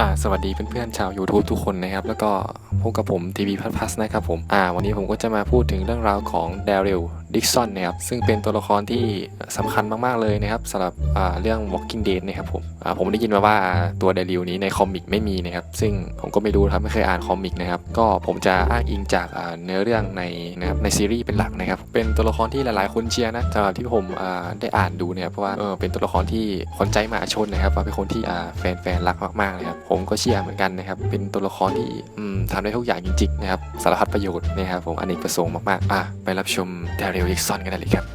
อ่าสวัสดีเพื่อนๆชาว YouTube ทุกคนนะครับ แล้วก็พบกับผมทีวีพัทพัสนะครับผมอ่าวันนี้ผมก็จะมาพูดถึงเรื่องราวของเดริลดิกซอนนะครับซึ่งเป็นตัวละครที่สำคัญมากๆเลยนะครับสำหรับเรื่อง Walking Dead นะครับผมผมได้ยินมาว่าตัวเดริลนี้ในคอมิกไม่มีนะครับซึ่งผมก็ไม่รู้ครับไม่เคยอ่านคอมิกนะครับก็ผมจะอ้างอิงจากเนื้อเรื่องในนะครับในซีรีส์เป็นหลักนะครับเป็นตัวละครที่หลายๆคนเชียร์นะสำหรับที่ผมได้อ่านดูเนี่ยเพราะว่าเออเป็นตัวละครที่คนใจมาชนนะครับว่าเป็นคนที่แฟนๆรักมากๆนะครับผมก็เชียร์เหมือนกันนะครับเป็นตัวละครที่อืมทำได้ทุกอย่างจริงๆนะครับสารพัดประโยชน์นะครับผมอเนกประสงค์มากๆอะไปรับชมเดลริลดิกซอนกันเลยครับ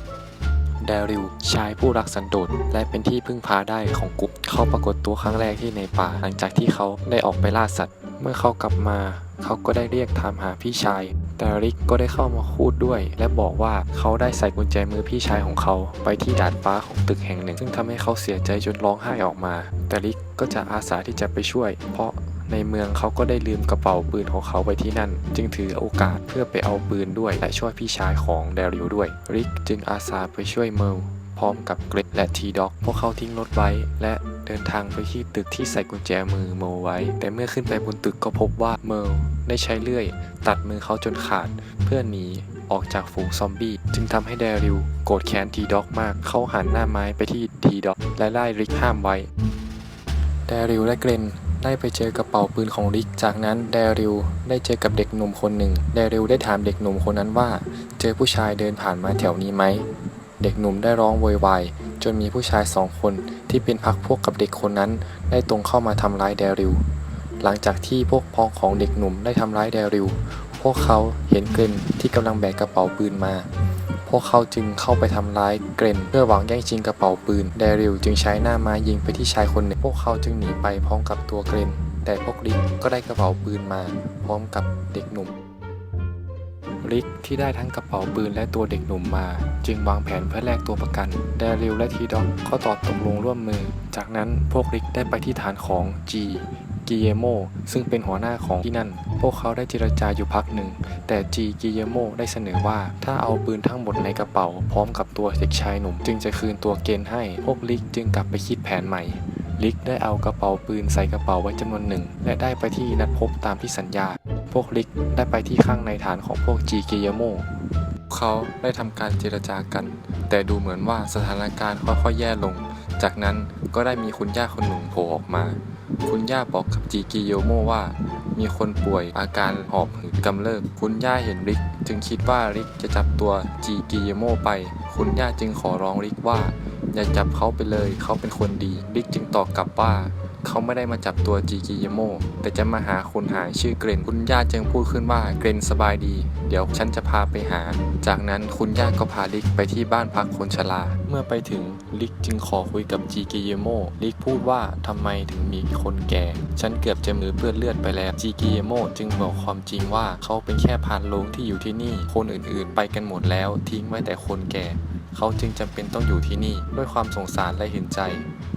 เดริลชายผู้รักสันโดษและเป็นที่พึ่งพาได้ของกุ๊กเขาปรากฏตัวครั้งแรกที่ในป่า หลังจากที่เขาได้ออกไปล่าสัตว์ เมื่อเขากลับมา เขาก็ได้เรียกถามหาพี่ชายแต่ริกก็ได้เข้ามาพูดด้วย และบอกว่าเขาได้ใส่กุญแจมือพี่ชายของเขาไปที่ดาดฟ้าของตึกแห่งหนึ่ง ซึ่งทำให้เขาเสียใจจนร้องไห้ออกมาแต่ริกก็จะอาสาที่จะไปช่วย เพราะ ในเมืองเขาก็ได้ลืมกระเป๋าปืนของเขาไว้ที่นั่น จึงถือโอกาสเพื่อไปเอาปืนด้วยและช่วยพี่ชายของเดริลด้วย ริกจึงอาสาไปช่วยเมลพร้อมกับเกรดและทีด็อกพวกเขาทิ้งรถไว้ และเดินทางไปที่ตึกที่ใส่กุญแจมือเมลไว้ แต่เมื่อขึ้นไปบนตึกก็พบว่าเมลได้ใช้เลื่อย ตัดมือเขาจนขาด เพื่อหนีออกจากฝูงซอมบี้ จึงทำให้เดริลโกรธแค้นทีด็อกมากเขาหันหน้าไม้ไปที่ทีด็อกและไล่ริกห้ามไว้เดริลและเกรน ได้ไปเจอกระเป๋าปืนของริก จากนั้นเดริลได้เจอกับเด็กหนุ่มคนหนึ่งเดริลได้ถามเด็กหนุ่มคนนั้นว่า เจอผู้ชายเดินผ่านมาแถวนี้ไหม เด็กหนุ่มได้ร้องโวยวายจนมีผู้ชายสองคนที่เป็นพักพวกกับเด็กคนนั้น ได้ตรงเข้ามาทำร้ายเดริล หลังจากที่พวกพ้องของเด็กหนุ่มได้ทำร้ายเดริล พวกเขาเห็นเกรนที่กำลังแบกกระเป๋าปืนมา วกเขาจึงเข้าไปทำร้ายเกรนเพื่อหวังแย่งชิงกระเป๋าปืนเดริลจึงใช้หน้าไม้ยิงไปที่ชายคนหนึ่ง พวกเขาจึงหนีไปพร้อมกับตัวเกรน แต่พวกริกก็ได้กระเป๋าปืนมา พร้อมกับเด็กหนุ่ม ริกที่ได้ทั้งกระเป๋าปืนและตัวเด็กหนุ่มมา จึงวางแผนเพื่อแลกตัวประกันเดริลและทีด็อกก็ตอบตกลงร่วมมือ จากนั้นพวกริกได้ไปที่ฐานของจี กิเยโมซึ่งเป็นหัวหน้าของที่นั่น พวกเขาได้เจรจาอยู่พักหนึ่ง แต่จีกิเยโมได้เสนอว่าถ้าเอาปืนทั้งหมดในกระเป๋า พร้อมกับตัวเด็กชายหนุ่ม จึงจะคืนตัวเกณฑ์ให้ พวกริกจึงกลับไปคิดแผนใหม่ลิกได้เอากระเป๋าปืนใส่กระเป๋าไว้จำนวนหนึ่ง และได้ไปที่นัดพบตามที่สัญญา พวกลิกได้ไปที่ข้างในฐานของพวกจีกิเยโม เขาได้ทำการเจรจากัน แต่ดูเหมือนว่าสถานการณ์ค่อยๆแย่ลง จากนั้นก็ได้มีคุณย่าคนหนึ่งโผล่ออกมา คุณย่าบอกกับจีกิโยโมว่า มีคนป่วยอาการหอบหืดกำเริบคุณย่าเห็นริก จึงคิดว่าริกจะจับตัวจีกิโยโมไป คุณย่าจึงขอร้องริกว่า อย่าจับเขาไปเลยเขาเป็นคนดี ริกจึงตอบกลับว่า เขาไม่ได้มาจับตัวจีกิยโมแต่จะมาหาคนหายชื่อเกรน คุณย่าจึงพูดขึ้นว่าเกรนสบายดี เดี๋ยวฉันจะพาไปหา จากนั้นคุณย่าก็พาลิกไปที่บ้านพักคนชรา เมื่อไปถึงลิกจึงขอคุยกับจีกิยโมลิกพูดว่าทำไมถึงมีคนแก่ ฉันเกือบจะมือเปื้อนเลือดไปแล้วจีกิยโมจึงบอกความจริงว่าเขาเป็นแค่พานโลงที่อยู่ที่นี่ คนอื่นๆ ไปกันหมดแล้วทิ้งไว้แต่คนแก่ เขาจึงจำเป็นต้องอยู่ที่นี่ ด้วยความสงสารและเห็นใจ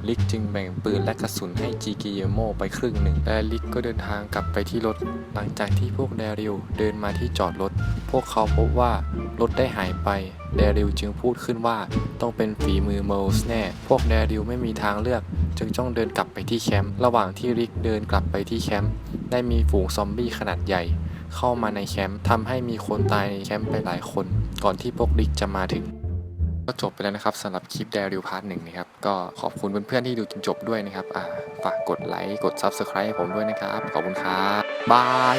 ลิกจึงแบ่งปืนและกระสุนให้จีกิเยโมไปครึ่งหนึ่ง และลิกก็เดินทางกลับไปที่รถ หลังจากที่พวกเดริลเดินมาที่จอดรถ พวกเขาพบว่ารถได้หายไป เดริลจึงพูดขึ้นว่าต้องเป็นฝีมือเมลส์แน่ พวกเดริลไม่มีทางเลือก จึงต้องเดินกลับไปที่แคมป์ ระหว่างที่ริกเดินกลับไปที่แคมป์ ได้มีฝูงซอมบี้ขนาดใหญ่เข้ามาในแคมป์ทำให้มีคนตายในแคมป์ไปหลายคน ก่อนที่พวกริกจะมาถึง ก็จบไปแล้วนะครับสำหรับคลิปแดริวพาร์ทหนึ่งนะครับ ก็ขอบคุณเพื่อนๆที่ดูจนจบด้วยนะครับฝากกดไลค์กด Subscribe ให้ผมด้วยนะครับ ขอบคุณครับบาย